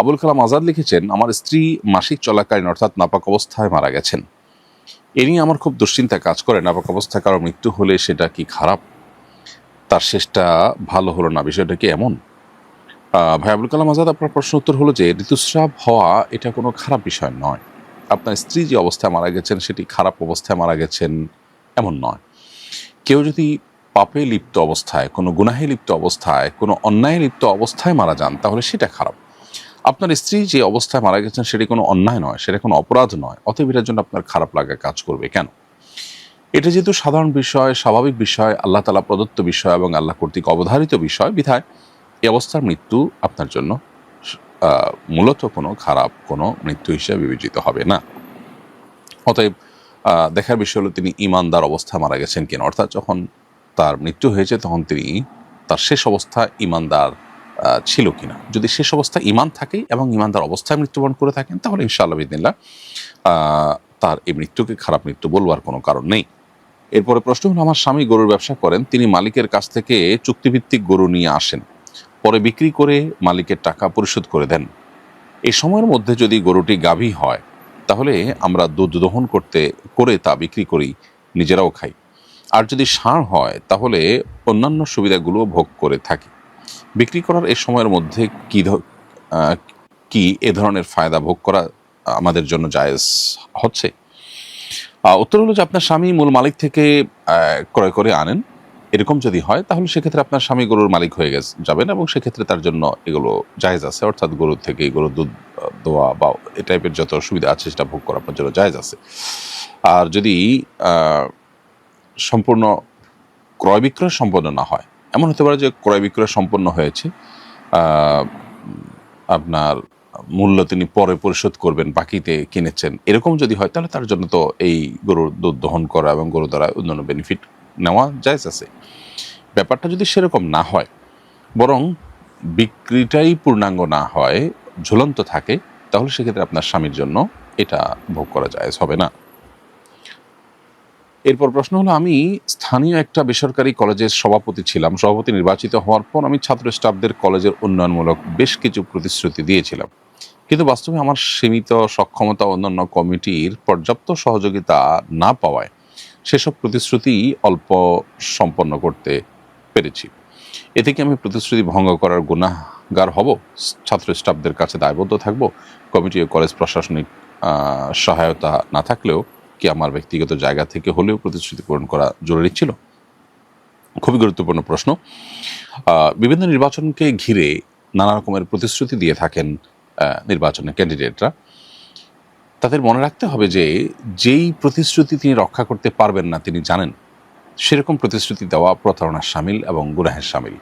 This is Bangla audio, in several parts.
আবুল কালাম আজাদ লিখেছেন, আমার স্ত্রী মাসিক চলাকালীন অর্থাৎ নাপাক অবস্থায় মারা গেছেন। এ নিয়ে আমার খুব দুশ্চিন্তা কাজ করে, নাপাক অবস্থায় কারও মৃত্যু হলে সেটা কি খারাপ? তার শেষটা ভালো হলো না, বিষয়টা কি এমন? ভাই আবুল কালাম আজাদ, আপনার প্রশ্ন উত্তর হলো যে, ঋতুস্রাব হওয়া এটা কোনো খারাপ বিষয় নয়। আপনার স্ত্রী যে অবস্থায় মারা গেছেন, সেটি খারাপ অবস্থায় মারা গেছেন, এমন নয়। কেউ যদি পাপে লিপ্ত অবস্থায়, কোনো গুনাহে লিপ্ত অবস্থায়, কোনো অন্যায় লিপ্ত অবস্থায় মারা যান, তাহলে সেটা খারাপ। আপনার স্ত্রী যে অবস্থায় মারা গেছেন সেটি কোনো অন্যায় নয়, সেটা কোনো অপরাধ নয়। অতএব এটার জন্য আপনার খারাপ লাগা কাজ করবে। কেন? এটা যেহেতু সাধারণ বিষয়, স্বাভাবিক বিষয়, আল্লাহ তালা প্রদত্ত বিষয় এবং আল্লাহ কর্তৃক অবধারিত বিষয়, বিধায় এই অবস্থার মৃত্যু আপনার জন্য মূলত কোনো খারাপ কোনো মৃত্যু হিসেবে বিবেচিত হবে না। অতএব দেখার বিষয় হলো তিনি ইমানদার অবস্থায় মারা গেছেন কিনা। অর্থাৎ যখন তার মৃত্যু হয়েছে, তখন তিনি তার শেষ অবস্থা ইমানদার ছিল কিনা। যদি শেষ অবস্থা ইমান থাকে এবং ইমানদার অবস্থায় মৃত্যুবরণ করে থাকেন, তাহলে ইনশাআল্লাহ বিদিল্লা তার এই মৃত্যুকে খারাপ মৃত্যু বলবার কোনো কারণ নেই। এরপরে প্রশ্ন হলো, আমার স্বামী গরুর ব্যবসা করেন, তিনি মালিকের কাছ থেকে চুক্তিভিত্তিক গরু নিয়ে আসেন, পরে বিক্রি করে মালিকের টাকা পরিশোধ করে দেন। এই সময়ের মধ্যে যদি গরুটি গাভী হয়, তাহলে আমরা দুধ দহন করতে, করে তা বিক্রি করি, নিজেরাও খাই। আর যদি ষাঁড় হয়, তাহলে অন্যান্য সুবিধাগুলো ভোগ করে থাকি। বিক্রি করার এই সময়ের মধ্যে কি কি এ ধরনের ফায়দা ভোগ করা আমাদের জন্য জায়েজ হচ্ছে? উত্তর হলো যে আপনার স্বামী মূল মালিক থেকে ক্রয় করে আনেন। এরকম যদি হয়, তাহলে সেক্ষেত্রে আপনার স্বামী গরুর মালিক হয়ে গেছে, যাবেন এবং সেক্ষেত্রে তার জন্য এগুলো জায়েজ আছে। অর্থাৎ গরুর থেকে গরুর দুধ দোয়া বা এ টাইপের যত সুবিধা আছে, সেটা ভোগ করা আপনার জন্য জায়েজ আছে। আর যদি সম্পূর্ণ ক্রয় বিক্রয় সম্পন্ন না হয় এমন হতে পারে যে ক্রয় বিক্রয় সম্পন্ন হয়েছে আপনার মূল্য তিনি পরে পরিশোধ করবেন, বাকিতে কিনেছেন। এরকম যদি হয়, তাহলে তার জন্য তো এই গরুর দুধ দহন করা এবং গরু দ্বারা অন্যান্য বেনিফিট নেওয়া জায়জ আছে। ব্যাপারটা যদি সেরকম না হয়, বরং বিক্রিটাই পূর্ণাঙ্গ না হয়, ঝুলন্ত থাকে, তাহলে সেক্ষেত্রে আপনার স্বামীর জন্য এটা ভোগ করা জায়েজ হবে না। এরপর প্রশ্ন হলো, আমি স্থানীয় একটা বেসরকারি কলেজের সভাপতি ছিলাম। সভাপতি নির্বাচিত হওয়ার পর আমি ছাত্র স্টাফদের কলেজের উন্নয়নমূলক বেশ কিছু প্রতিশ্রুতি দিয়েছিলাম। কিন্তু বাস্তবে আমার সীমিত সক্ষমতা অন্যান্য কমিটির পর্যাপ্ত সহযোগিতা না পাওয়ায় সেসব প্রতিশ্রুতি অল্প সম্পন্ন করতে পেরেছি। এতে কি আমি প্রতিশ্রুতি ভঙ্গ করার গুণাগার হব, ছাত্র স্টাফদের কাছে দায়বদ্ধ থাকব, কমিটি ও কলেজ প্রশাসনিক সহায়তা না থাকলেও কি আমার ব্যক্তিগত জায়গা থেকে হলেও প্রতিশ্রুতি পূরণ করা জরুরি ছিল। খুবই গুরুত্বপূর্ণ প্রশ্ন। বিভিন্ন নির্বাচনকে ঘিরে নানা রকমের প্রতিশ্রুতি দিয়ে থাকেন নির্বাচনের ক্যান্ডিডেটরা। তাদের মনে রাখতে হবে যে, যেই প্রতিশ্রুতি তিনি রক্ষা করতে পারবেন না তিনি জানেন, সেরকম প্রতিশ্রুতি দেওয়া প্রতারণার সামিল এবং গুনাহের সামিল।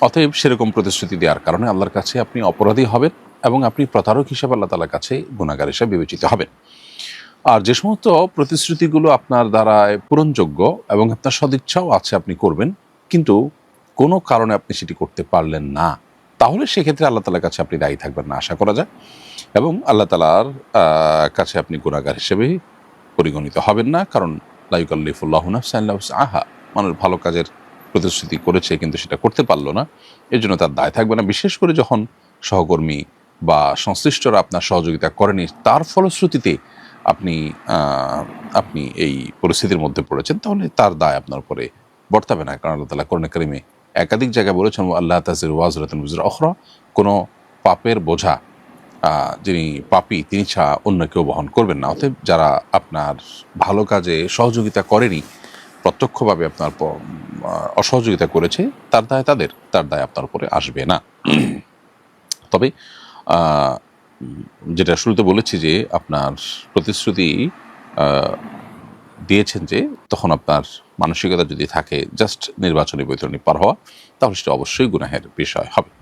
অতএব সেরকম প্রতিশ্রুতি দেওয়ার কারণে আল্লাহর কাছে আপনি অপরাধী হবেন এবং আপনি প্রতারক হিসেবে আল্লাহ তালার কাছে গুণাগার হিসেবে বিবেচিত হবেন। আর যে সমস্ত প্রতিশ্রুতিগুলো আপনার দ্বারায় পূরণযোগ্য এবং আপনার সদিচ্ছাও আছে আপনি করবেন, কিন্তু কোনো কারণে আপনি সেটি করতে পারলেন না, তাহলে সেক্ষেত্রে আল্লাহ তালার কাছে আপনি দায়ী থাকবেন না, আশা করা যায়। এবং আল্লাহ তালার কাছে আপনি গুণাগার হিসেবে পরিগণিত হবেন না, কারণ লাইকাল্লিফুল্লাহ আহা মানুষ ভালো কাজের প্রতিশ্রুতি করেছে, কিন্তু সেটা করতে পারল না। এর জন্য তার দায় থাকবে না। বিশেষ করে যখন সহকর্মী বা সংশ্লিষ্টরা আপনার সহযোগিতা করেনি, তার ফলশ্রুতিতে আপনি আপনি এই পরিস্থিতির মধ্যে পড়েছেন, তাহলে তার দায় আপনার উপরে বর্তাবে না। কারণ আল্লাহ তালা করণে কারিমে একাধিক জায়গায় বলেছেন আল্লাহ তাজির ওয়াজরাতুল বুজরা অখরা কোনো পাপের বোঝা যিনি পাপী, তিনি ছাড়া অন্য কেউ বহন করবেন না। অতএব যারা আপনার ভালো কাজে সহযোগিতা করেনি, প্রত্যক্ষভাবে আপনার অসহযোগিতা করেছে, তার দায় তাদের, তার দায় আপনার উপরে আসবে না। তবে যেটা শুরুতে বলেছি যে আপনার প্রতিশ্রুতি দিয়েছেন যে তখন আপনার মানসিকতা যদি থাকে জাস্ট নির্বাচনী বৈতরণী পার হওয়া, তাহলে সেটা অবশ্যই গুনাহের বিষয় হবে।